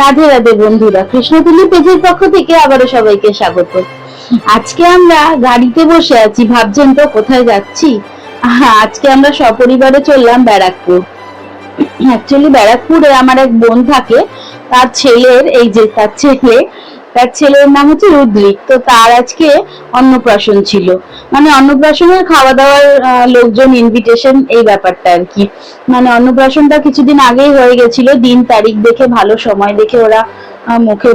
রাধে রাধে বন্ধুরা কৃষ্ণতুলি পেজের পক্ষ থেকে আবারও সবাইকে স্বাগত। আজকে আমরা গাড়িতে বসে আছি, ভাবছেন তো কোথায় যাচ্ছি? আজকে আমরা সপরিবারে চললাম ব্যারাকপুর। অ্যাকচুয়ালি ব্যারাকপুরে আমার এক বোন থাকে, তার ছেলের, এই যে তার ছেলে তার ছেলের নাম হচ্ছে রুদ্রিক। তো তার আজকে অন্নপ্রাশন ছিল। মানে অন্নপ্রাশনের খাওয়া দাওয়ার লোকজন ইনভিটেশন এই ব্যাপারটা আর কি। মানে অন্নপ্রাশনটা কিছুদিন আগেই হয়ে গেছিল। দিন তারিখ দেখে, ভালো সময় দেখে ওরা মুখে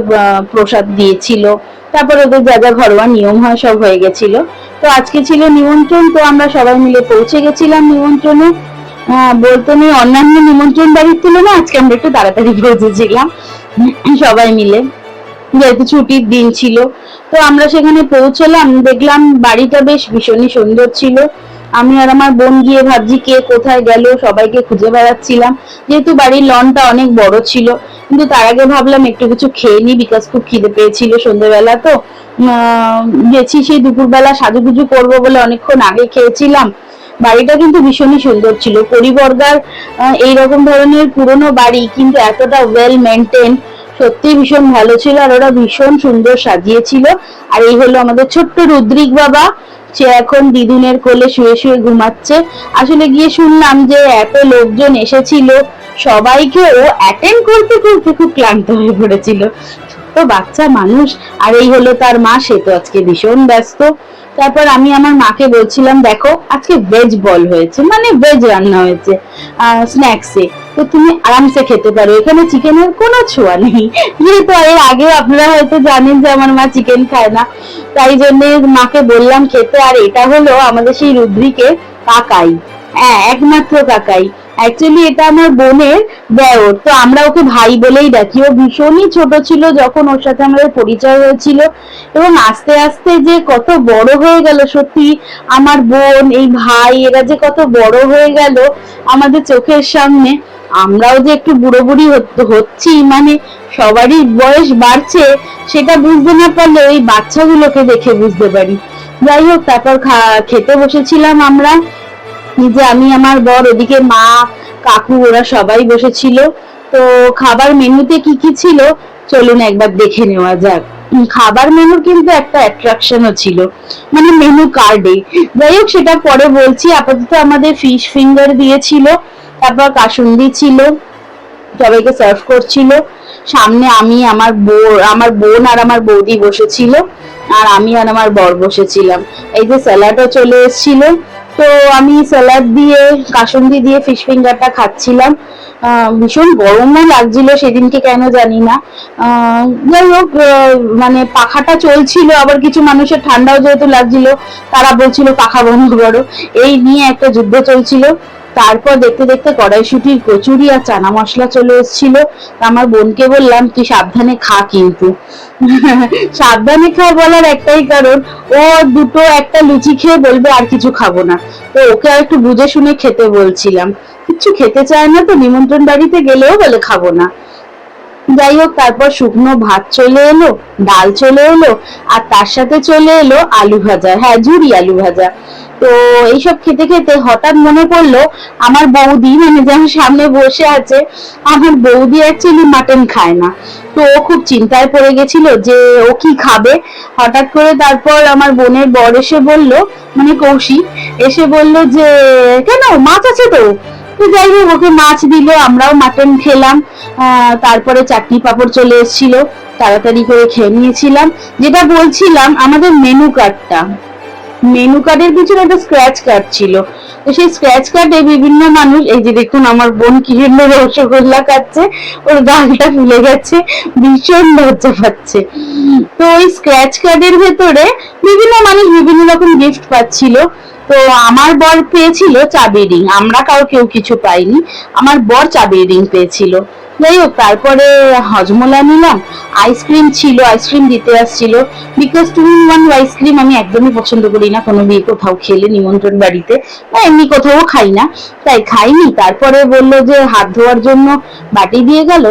প্রসাদ দিয়েছিল। তারপর ওদের যা যা ঘরোয়া নিয়ম হয়, সব হয়ে গেছিল। তো আজকে ছিল নিমন্ত্রণ, তো আমরা সবাই মিলে পৌঁছে গেছিলাম নিমন্ত্রণে। বলতে নেই, অন্যান্য নিমন্ত্রণ বাড়ির তুলনায় আজকে আমরা একটু তাড়াতাড়ি পৌঁছেছিলাম। সবাই মিলে। যেহেতু ছুটির দিন ছিল। তো আমরা সেখানে পৌঁছলাম, দেখলাম বাড়িটা বেশ ভীষণই সুন্দর ছিল। আমি আর আমার বোন গিয়ে ভাবছি কে কোথায় গেল, সবাইকে খুঁজে বেড়াচ্ছিলাম। যেহেতু বাড়ির লনটা অনেক বড় ছিল, কিন্তু তার আগে ভাবলাম একটু কিছু খেয়ে নি বিকাশ খুব খিদে পেয়েছিল সন্ধ্যেবেলা তো। গেছি সেই দুপুরবেলা সাজুগুজু করব বলে অনেকক্ষণ আগে খেয়েছিলাম। বাড়িটা কিন্তু ভীষণই সুন্দর ছিল। পরিবর্গার এইরকম ধরনের পুরনো বাড়ি, কিন্তু এতটা ওয়েল মেনটেন সত্যি ভীষণ ভালো ছিল আর ওরা ভীষণ সুন্দর সাজিয়েছিল। আর এই হলো আমাদের ছোট্ট রুদ্রিক বাবা, সে এখন দিদুনের কোলে শুয়ে শুয়ে ঘুমাচ্ছে। আসলে গিয়ে শুনলাম যে এত লোকজন এসেছিল, সবাইকে ও অ্যাটেন্ড করতে করতে খুব ক্লান্ত হয়ে পড়েছিল। তো বাচ্চা মানুষ, আর এই হলো তার মা, সে তো আজকে ভীষণ ব্যস্ত। তারপর আমি আমার মাকে বলছিলাম, দেখো, আজকে ভেজ বল হয়েছে। মানে ভেজ রান্না হয়েছে স্ন্যাক্সে তো তুমি আরামসে খেতে পারো। এখানে চিকেনের কোনো ছোঁয়া নেই। যেহেতু এর আগে আপনারা হয়তো জানেন যে আমার মা চিকেন খায় না। তাই জন্যে মাকে বললাম, খেতে। আর এটা হলো আমাদের সেই রুদ্রিকে কাকাই। হ্যাঁ একমাত্র কাকাই। অ্যাকচুয়ালি এটা আমার বোনের দেওর তো আমরা ওকে ভাই বলেই ডাকি। ও ভীষণই ছোট ছিল যখন ওর সাথে আমাদের পরিচয় হয়েছিল এবং আস্তে আস্তে যে কত বড় হয়ে গেল, সত্যি আমার বোন, এই ভাই, এরা যে কত বড় হয়ে গেল আমাদের চোখের সামনে, আমরাও যে একটু বুড়ো বুড়ি হচ্ছি মানে সবারই বয়স বাড়ছে, সেটা বুঝতে না পারলে ওই বাচ্চাগুলোকে দেখে বুঝতে পারি। যাই হোক, তারপর খেতে বসেছিলাম আমরা। নিজে আমি আমার বর ওদিকে মা, কাকু, ওরা সবাই বসেছিল। তো খাবার মেনুতে কি কি ছিল? চলুন একবার দেখে নেওয়া যাক। খাবার মেনুর কিন্তু একটা অ্যাট্রাকশনও ছিল। মানে মেনু কার্ডে যাই হোক, সেটা পরে বলছি। আপাতত আমাদের ফিশ ফিঙ্গার দিয়েছিল, তারপর কাসুন্দি ছিল, সবাইকে সার্ভ করছিল। সামনে আমি, আমার বোন আমার বোন আর আমার বৌদি বসেছিল, আর আমি আর আমার বর বসেছিলাম। এই যে স্যালাডও চলে এসেছিল। তো আমি স্যালাড দিয়ে, কাসুন্দি দিয়ে ফিশ ফিঙ্গারটা খাচ্ছিলাম। ভীষণ গরমও লাগছিল সেদিনকে কেন জানি না। যাই হোক মানে পাখাটা চলছিল, আবার কিছু মানুষের ঠান্ডাও যেহেতু লাগছিল, তারা বলছিল পাখা বন্ধ করো। এই নিয়ে একটা যুদ্ধ চলছিল। তারপর দেখতে দেখতে কড়াইশুটির কচুরি আর চানা মশলা চলে এসেছিল। আমার বোনকে বললাম, তুই সাবধানে খা কিন্তু। সাবধানে খা বলার একটাই কারণ, ও দুটো একটা লুচি খেয়ে বলবে, আর কিছু খাব না। তো ওকে আর একটু বুঝে শুনে খেতে বলছিলাম। কিচ্ছু খেতে চায় না তো, নিমন্ত্রণ বাড়িতে গেলেও বলে, খাব না। যাই হোক, তারপর শুকনো ভাত চলে এলো, ডাল চলে এলো, আর তার সাথে চলে এলো আলু ভাজা। হ্যাঁ ঝুরি আলু ভাজা। তো এইসব খেতে খেতে হঠাৎ মনে পড়ল, আমার বৌদি মানে যার সামনে বসে আছে, আমার বৌদি অ্যাকচুয়ালি মাটন খায় না। তো ও খুব চিন্তায় পড়ে গেছিল যে ও কি খাবে। হঠাৎ করে তারপর আমার বোনের বর এসে বলল মানে কৌশিক এসে বলল যে, কেন? মাছ আছে তো? তো যাই হোক, ওকে মাছ দিল, আমরাও মাটন খেলাম। তারপরে চাটনি পাঁপড় চলে এসেছিল। তাড়াতাড়ি করে খেয়ে নিয়েছিলাম। যেটা বলছিলাম, আমাদের মেনু কার্ডটা মেনু কার্ডের পিছনে একটা স্ক্র্যাচ কার্ড ছিল। তো সেই স্ক্র্যাচ কার্ডে বিভিন্ন মানুষ এই যে দেখুন আমার বোন কি সুন্দর রসগোল্লা খাচ্ছে, ওর গালটা ফুলে গেছে, ভীষণ লজ্জা পাচ্ছে। তো ওই স্ক্র্যাচ কার্ডের ভেতরে বিভিন্ন মানুষ বিভিন্ন রকম গিফট পাচ্ছিল। তো আমার বর পেয়েছিল চাবি রিং আমরা কাউ কেউ কিছু পাইনি, আমার বর চাবি রিং পেয়েছিল। যাই হোক তারপরে হজমোলা নিলাম আইসক্রিম ছিল আইসক্রিম দিতে আসছিল। Because two in one ice cream আমি একদমই পছন্দ করি না, কোনো বিয়ে কোথাও খেলে নিমন্ত্রণ বাড়িতে, বা এমনি কোথাও খাই না। তাই খাইনি, তারপরে বলল যে হাত ধোয়ার জন্য বাটি দিয়ে গেল